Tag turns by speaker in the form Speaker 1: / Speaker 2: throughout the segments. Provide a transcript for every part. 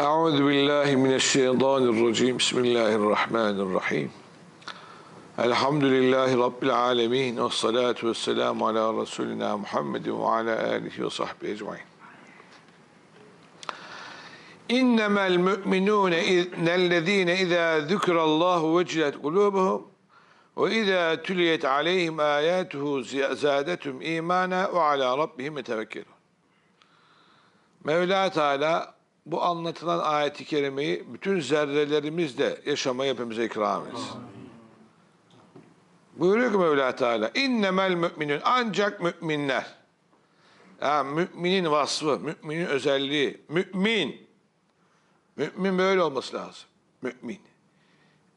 Speaker 1: أعوذ بالله من الشيطان الرجيم. بسم الله الرحمن الرحيم. الحمد لله رب العالمين والصلاة والسلام على رسولنا محمد وعلى آله وصحبه أجمعين. إنما المؤمنون الذين إذا ذكر الله وجلت قلوبهم وإذا تليت عليهم آياته زادتهم إيمانا وعلى ربهم يتوكلون. Mevla Teala bu anlatılan ayeti kerimeyi bütün zerrelerimizle yaşamayı hepimize ikram etsin. Buyuruyor ki Mevla Teala innemel müminun ancak müminler. Ya müminin vasfı, müminin özelliği, mümin. Mümin böyle olması lazım. Mümin.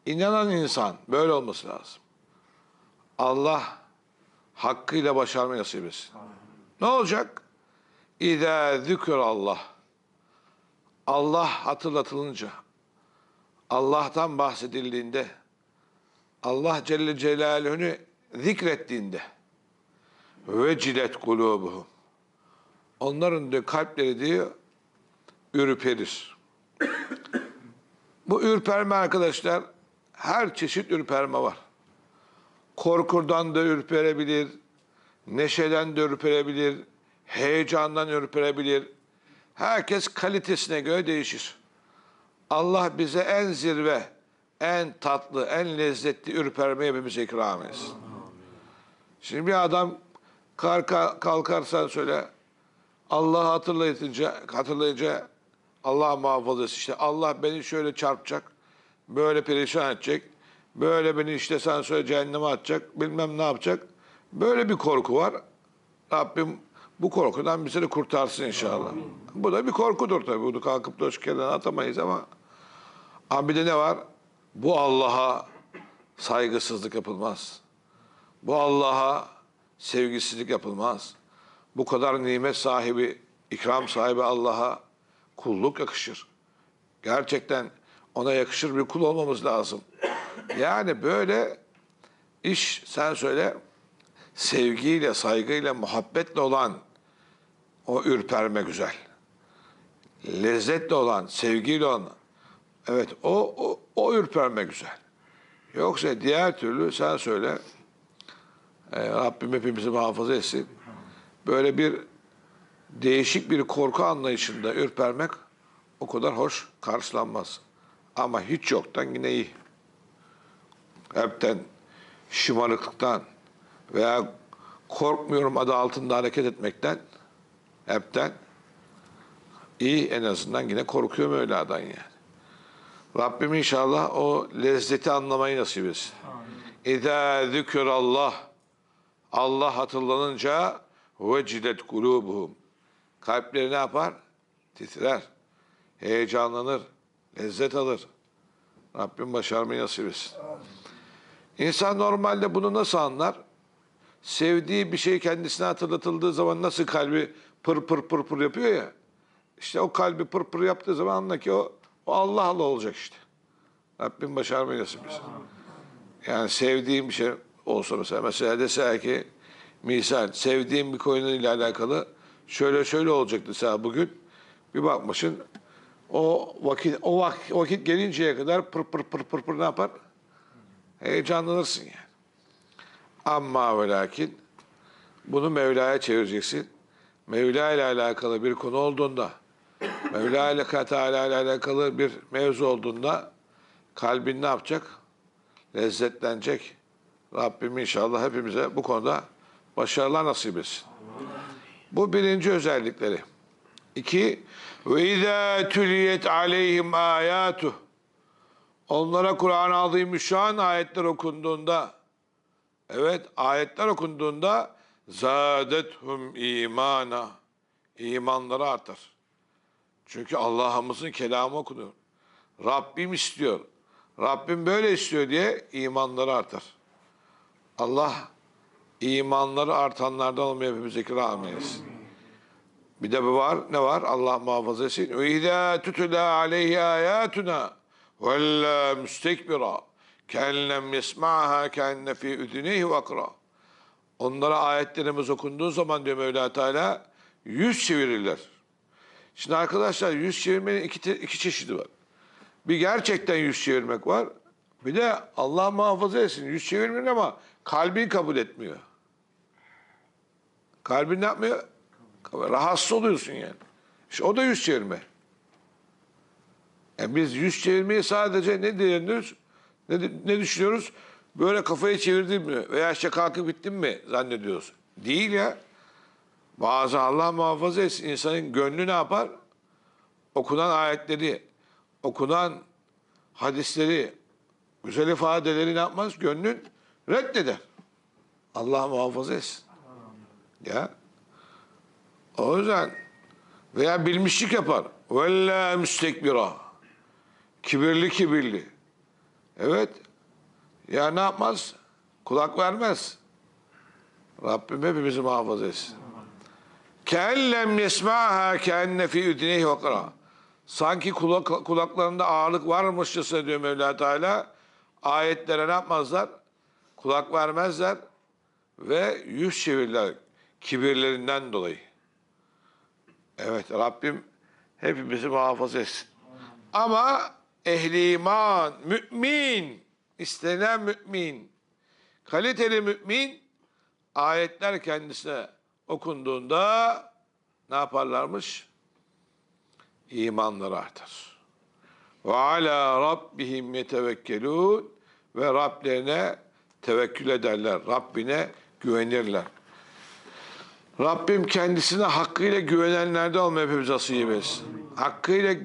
Speaker 1: İnanan insan böyle olması lazım. Allah hakkıyla başarmayı nasip etsin. Ne olacak? İzâ zükrallah. Allah hatırlatılınca, Allah'tan bahsedildiğinde, Allah Celle Celaluhu'nu zikrettiğinde, vecilet kulubuhum. Onların diyor kalpleri diyor, ürperir. Bu ürperme arkadaşlar, her çeşit ürperme var. Korkudan da ürperebilir, neşeden de ürperebilir, heyecandan ürperebilir. Herkes kalitesine göre değişir. Allah bize en zirve, en tatlı, en lezzetli ürpermeyi hepimize ikram etsin. Şimdi bir adam kalka, kalkarsan söyle, Allah'ı hatırlayınca, hatırlayınca Allah muhafaza etsin. İşte Allah beni şöyle çarpacak, böyle perişan edecek, böyle beni işte sen söyle cehenneme atacak, bilmem ne yapacak. Böyle bir korku var. Rabbim bu korkudan de kurtarsın inşallah. Bu da bir korkudur tabii. Bunu kalkıp da geldin atamayız ama. Ama bir de ne var? Bu Allah'a saygısızlık yapılmaz. Bu Allah'a sevgisizlik yapılmaz. Bu kadar nimet sahibi, ikram sahibi Allah'a kulluk yakışır. Gerçekten ona yakışır bir kul olmamız lazım. Yani böyle iş sen söyle sevgiyle, saygıyla, muhabbetle olan o ürperme güzel. Lezzetle olan, sevgiyle olan, evet o, o, o ürperme güzel. Yoksa diğer türlü sen söyle, e, Rabbim hepimizi muhafaza etsin. Böyle bir değişik bir korku anlayışında ürpermek o kadar hoş karşılanmaz. Ama hiç yoktan yine iyi. Hepten şımarıklıktan veya korkmuyorum adı altında hareket etmekten hepten iyi en azından yine korkuyor Mevla'dan yani. Rabbim inşallah o lezzeti anlamayı nasip etsin. İzâ zükürallah Allah hatırlanınca vecilet kulubuhum kalpleri ne yapar? Titrer, heyecanlanır, lezzet alır. Rabbim başarmayı nasip etsin. İnsan normalde bunu nasıl anlar? Sevdiği bir şey kendisine hatırlatıldığı zaman nasıl kalbi pır pır pır pır yapıyor ya. İşte o kalbi pır pır yaptığı zaman anla ki o, o Allah'la olacak işte. Rabbim başarmayı nasip etsin. Yani sevdiğim bir şey olsa mesela, mesela dese ki misal sevdiğim bir konuyla alakalı şöyle şöyle olacak mesela bugün bir bakmışsın o vakit o vakit, vakit gelinceye kadar pır pır pır pır pır ne yapar? Heyecanlanırsın yani. Amma ve lakin bunu Mevla'ya çevireceksin. Mevla ile alakalı bir konu olduğunda, Mevla ile Teala ile alakalı bir mevzu olduğunda kalbin ne yapacak? Lezzetlenecek. Rabbim inşallah hepimize bu konuda başarılar nasip etsin. Bu birinci özellikleri. İki, ve izâ tüliyet aleyhim âyâtuh. Onlara Kur'an-ı Azimüşşan ayetler okunduğunda, evet ayetler okunduğunda zâdethum imana. imanları artar. Çünkü Allah'ımızın kelamı okunuyor. Rabbim istiyor. Rabbim böyle istiyor diye imanları artar. Allah imanları artanlardan olmayı hepimize ikram eylesin. Bir de bu var. Ne var? Allah muhafaza etsin. Ve izâ tutulâ aleyhi âyâtuna vellâ müstekbira kellem yesma'ha kenne fî üdüneyhi. Onlara ayetlerimiz okunduğu zaman diyor Mevla Teala yüz çevirirler. Şimdi arkadaşlar yüz çevirmenin iki, iki çeşidi var. Bir gerçekten yüz çevirmek var. Bir de Allah muhafaza etsin yüz çevirmeyin ama kalbin kabul etmiyor. Kalbin ne yapmıyor? Rahatsız oluyorsun yani. İşte o da yüz çevirme. Yani biz yüz çevirmeyi sadece ne diyoruz? Ne, ne düşünüyoruz? Böyle kafayı çevirdim mi veya işte kalkıp gittim mi zannediyoruz. Değil ya. Bazı Allah muhafaza etsin insanın gönlü ne yapar? Okunan ayetleri, okunan hadisleri, güzel ifadeleri ne yapmaz? Gönlün reddeder. Allah muhafaza etsin. Ya. O yüzden veya bilmişlik yapar. Vella müstekbira. Kibirli kibirli. Evet. Ya ne yapmaz? Kulak vermez. Rabbim hepimizi muhafaza etsin. Keellem yesma'ha keenne fi üdüneyhi vakra. Sanki kulak, kulaklarında ağırlık varmışçasına diyor Mevla Teala. Ayetlere ne yapmazlar? Kulak vermezler ve yüz çevirirler kibirlerinden dolayı. Evet Rabbim hepimizi muhafaza etsin. Ama ehli iman, mümin, istenen mümin, kaliteli mümin ayetler kendisine okunduğunda ne yaparlarmış? İmanları artar. Ve ala rabbihim yetevekkelun ve Rablerine tevekkül ederler. Rabbine güvenirler. Rabbim kendisine hakkıyla güvenenlerde olmayı hepimiz nasip etsin. Hakkıyla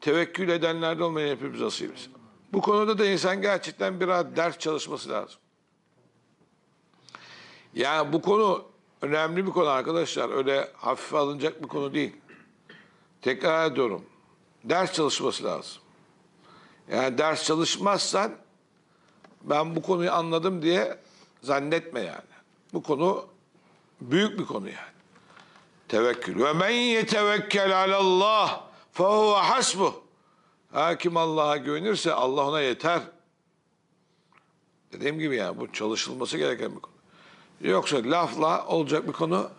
Speaker 1: tevekkül edenlerde olmayı hepimiz nasip etsin. Bu konuda da insan gerçekten biraz ders çalışması lazım. Yani bu konu önemli bir konu arkadaşlar. Öyle hafife alınacak bir konu değil. Tekrar ediyorum. Ders çalışması lazım. Yani ders çalışmazsan ben bu konuyu anladım diye zannetme yani. Bu konu büyük bir konu yani. Tevekkül. Ve men yetevekkel alallah fehuve hasbuh. Hakim Allah'a güvenirse Allah ona yeter. Dediğim gibi yani bu çalışılması gereken bir konu. Yoksa lafla olacak bir konu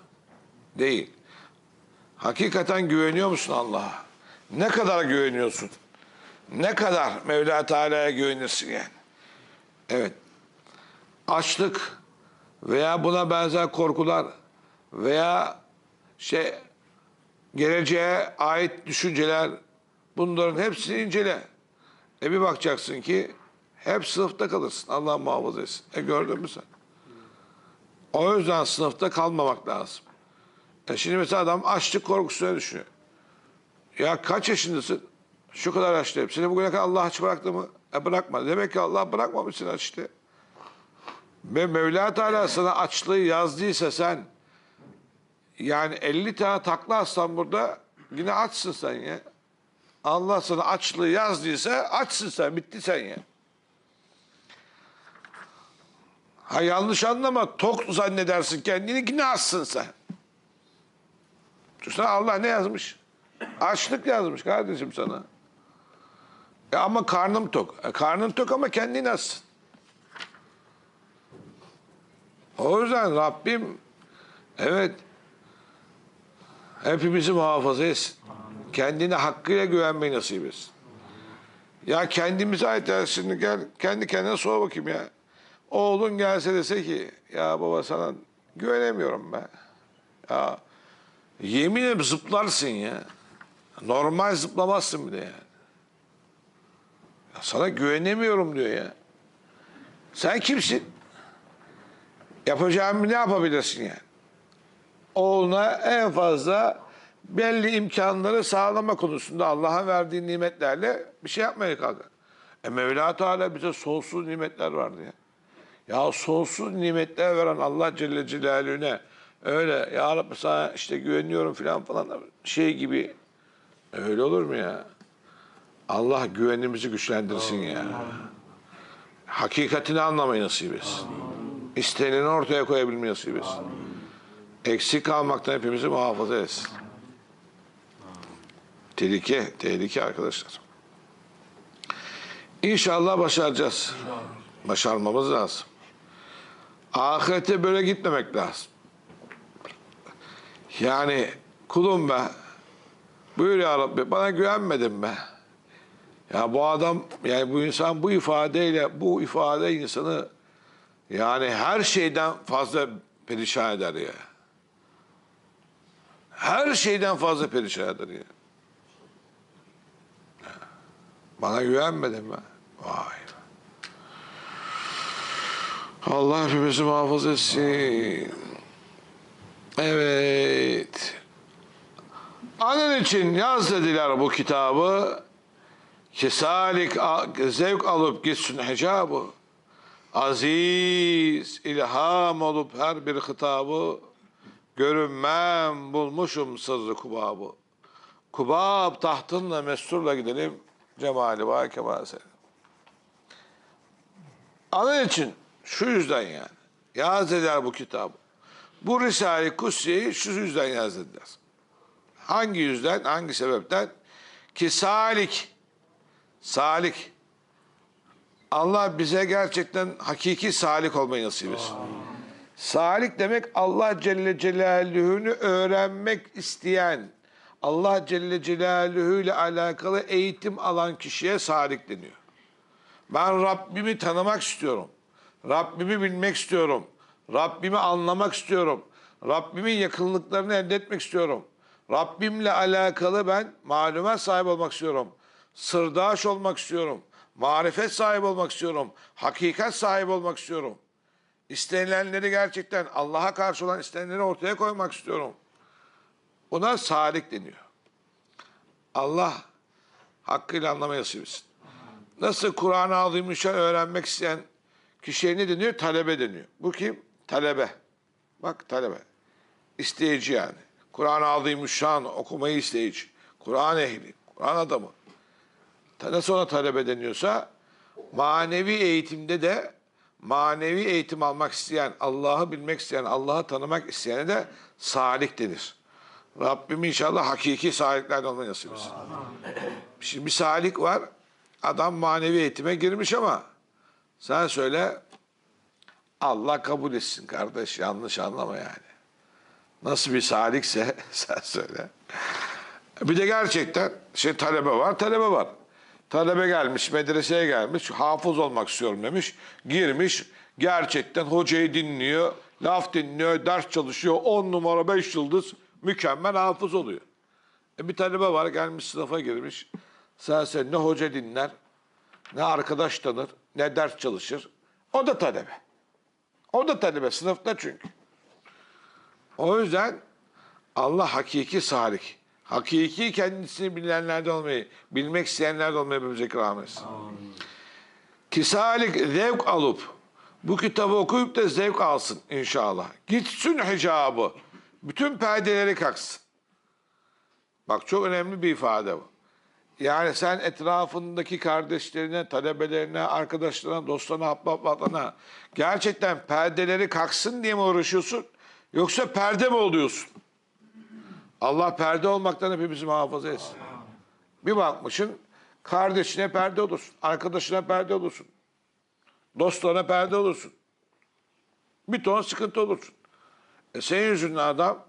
Speaker 1: değil. Hakikaten güveniyor musun Allah'a? Ne kadar güveniyorsun? Ne kadar Mevla Teala'ya güvenirsin yani? Evet. Açlık veya buna benzer korkular veya şey geleceğe ait düşünceler bunların hepsini incele. E bir bakacaksın ki hep sınıfta kalırsın. Allah muhafaza etsin. E gördün mü sen? O yüzden sınıfta kalmamak lazım. E şimdi mesela adam açlık korkusuna düşünüyor. Ya kaç yaşındasın? Şu kadar yaşlıyım. Seni bugüne kadar Allah aç bıraktı mı? E bırakmadı. Demek ki Allah bırakmamış seni aç işte. Ve Mevla Teala sana açlığı yazdıysa sen yani 50 tane takla atsan burada yine açsın sen ya. Allah sana açlığı yazdıysa açsın sen. Bitti sen ya. Ha yanlış anlama. Tok zannedersin kendini yine açsın sen. Sana Allah ne yazmış? Açlık yazmış kardeşim sana. E ama karnım tok. E karnın tok ama kendini açsın. O yüzden Rabbim evet hepimizi muhafaza etsin. Kendine hakkıyla güvenmeyi nasip etsin. Ya kendimize ait şimdi gel kendi kendine sor bakayım ya. Oğlun gelse dese ki ya baba sana güvenemiyorum ben. Ya yemin ederim zıplarsın ya. Normal zıplamazsın bile yani. Ya sana güvenemiyorum diyor ya. Sen kimsin? Yapacağın ne yapabilirsin yani? Oğluna en fazla belli imkanları sağlama konusunda Allah'a verdiği nimetlerle bir şey yapmaya kalkar. E Mevla Teala bize sonsuz nimetler vardı ya. Ya sonsuz nimetler veren Allah Celle Celaluhu'ne öyle ya Rabbi sana işte güveniyorum falan falan şey gibi öyle olur mu ya? Allah güvenimizi güçlendirsin ya. Hakikatini anlamayı nasip etsin. İsteneni ortaya koyabilmeyi nasip etsin. Eksik kalmaktan hepimizi muhafaza etsin. Tehlike, tehlike arkadaşlar. İnşallah başaracağız. Başarmamız lazım. Ahirete böyle gitmemek lazım. Yani kulum be, Buyur ya Rabbi bana güvenmedin mi? Ya bu adam yani bu insan bu ifadeyle bu ifade insanı yani her şeyden fazla perişan eder ya. Her şeyden fazla perişan eder ya. Bana güvenmedin mi? Vay. Allah hepimizi muhafaza etsin. Evet. Anın için yaz dediler bu kitabı. Ki salik zevk alıp gitsin hicabı. Aziz ilham olup her bir hitabı. Görünmem bulmuşum sırrı kubabı. Kubab tahtınla mesturla gidelim. Cemali kemal senin. Anın için şu yüzden yani. Yaz dediler bu kitabı. Bu Risale-i Kutsi'yi şu yüzden yaz dediler. Hangi yüzden, hangi sebepten? Ki salik, salik. Allah bize gerçekten hakiki salik olmayı nasip etsin. Salik demek Allah Celle Celaluhu'nu öğrenmek isteyen, Allah Celle Celaluhu ile alakalı eğitim alan kişiye salik deniyor. Ben Rabbimi tanımak istiyorum. Rabbimi bilmek istiyorum. Rabbimi anlamak istiyorum. Rabbimin yakınlıklarını elde etmek istiyorum. Rabbimle alakalı ben malumat sahibi olmak istiyorum. Sırdaş olmak istiyorum. Marifet sahibi olmak istiyorum. Hakikat sahibi olmak istiyorum. İstenilenleri gerçekten Allah'a karşı olan istenenleri ortaya koymak istiyorum. Buna salik deniyor. Allah hakkıyla anlamayı nasip etsin. Nasıl Kur'an-ı Azimüşşan öğrenmek isteyen kişiye ne deniyor? Talebe deniyor. Bu kim? Talebe. Bak talebe. İsteyici yani. Kur'an-ı Azimüşşan okumayı isteyici. Kur'an ehli, Kur'an adamı. Nasıl ona talebe deniyorsa manevi eğitimde de manevi eğitim almak isteyen, Allah'ı bilmek isteyen, Allah'ı tanımak isteyene de salik denir. Rabbim inşallah hakiki saliklerden olmayı nasip etsin. Şimdi bir salik var. Adam manevi eğitime girmiş ama sen söyle Allah kabul etsin kardeş. Yanlış anlama yani. Nasıl bir salikse sen söyle. Bir de gerçekten şey talebe var, talebe var. Talebe gelmiş, medreseye gelmiş, hafız olmak istiyorum demiş. Girmiş, gerçekten hocayı dinliyor, laf dinliyor, ders çalışıyor. 10 numara 5 yıldız mükemmel hafız oluyor. E bir talebe var gelmiş sınıfa girmiş. Sen sen ne hoca dinler, ne arkadaş tanır, ne ders çalışır. O da talebe. O da talebe sınıfta çünkü. O yüzden Allah hakiki salik. Hakiki kendisini bilenlerden olmayı, bilmek isteyenlerden olmayı bize ikram etsin. Ki salik zevk alıp bu kitabı okuyup da zevk alsın inşallah. Gitsin hicabı. Bütün perdeleri kalksın. Bak çok önemli bir ifade bu. Yani sen etrafındaki kardeşlerine, talebelerine, arkadaşlarına, dostlarına, ahbaplarına gerçekten perdeleri kalksın diye mi uğraşıyorsun? Yoksa perde mi oluyorsun? Allah perde olmaktan hepimizi muhafaza etsin. Bir bakmışsın kardeşine perde olursun, arkadaşına perde olursun, dostlarına perde olursun. Bir ton sıkıntı olursun. E senin yüzünden adam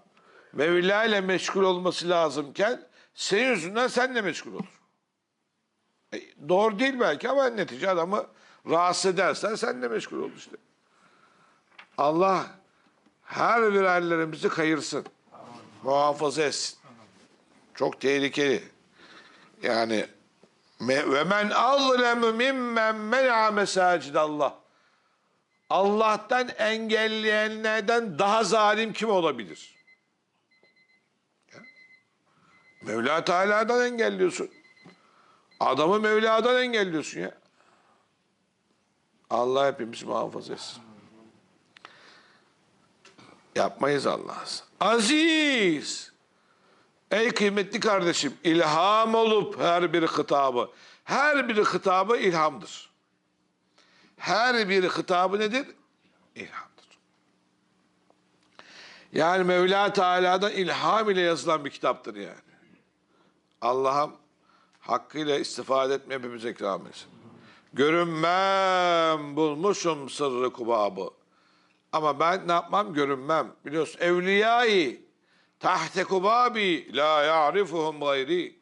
Speaker 1: Mevla ile meşgul olması lazımken senin yüzünden senle meşgul olur. E, doğru değil belki ama netice adamı rahatsız edersen senle meşgul olur işte. Allah her bir hallerimizi kayırsın. Muhafaza etsin. Çok tehlikeli. Yani ve men azlemu mimmen men'a mesacidallah. Allah'tan engelleyenlerden daha zalim kim olabilir? Ya. Mevla Teala'dan engelliyorsun. Adamı Mevla'dan engelliyorsun ya. Allah hepimizi muhafaza etsin. Yapmayız Allah'ız. Aziz. Ey kıymetli kardeşim ilham olup her bir hitabı. Her bir hitabı ilhamdır. Her bir hitabı nedir? İlhamdır. Yani Mevla Teala'dan ilham ile yazılan bir kitaptır yani. Allah'ım hakkıyla istifade etme hepimize ikram etsin. Görünmem bulmuşum sırrı kubabı. Ama ben ne yapmam? Görünmem. Biliyorsun evliyayı tahte kubabi la ya'rifuhum gayri.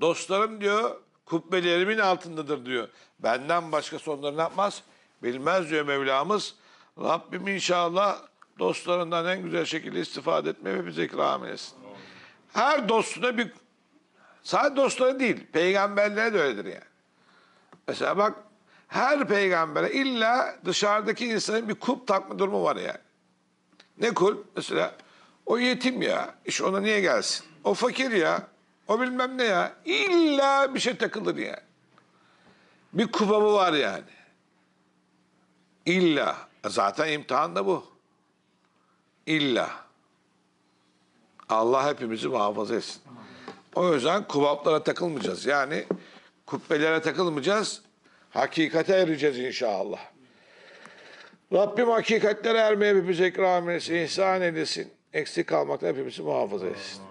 Speaker 1: Dostlarım diyor kubbelerimin altındadır diyor. Benden başka onları ne yapmaz? Bilmez diyor Mevlamız. Rabbim inşallah dostlarından en güzel şekilde istifade etmeyi ve bize ikram etsin. Her dostuna bir sadece dostları değil peygamberlere de öyledir yani. Mesela bak her peygambere illa dışarıdaki insanın bir kulp takma durumu var yani. Ne kulp? Mesela o yetim ya. iş ona niye gelsin? O fakir ya. O bilmem ne ya. İlla bir şey takılır yani. Bir kubabı var yani. İlla. Zaten imtihan da bu. İlla. Allah hepimizi muhafaza etsin. O yüzden kubaplara takılmayacağız. Yani kubbelere takılmayacağız. Hakikate ereceğiz inşallah. Rabbim hakikatlere ermeye hepimize ikram etsin, ihsan eylesin. Eksik kalmaktan hepimizi muhafaza etsin.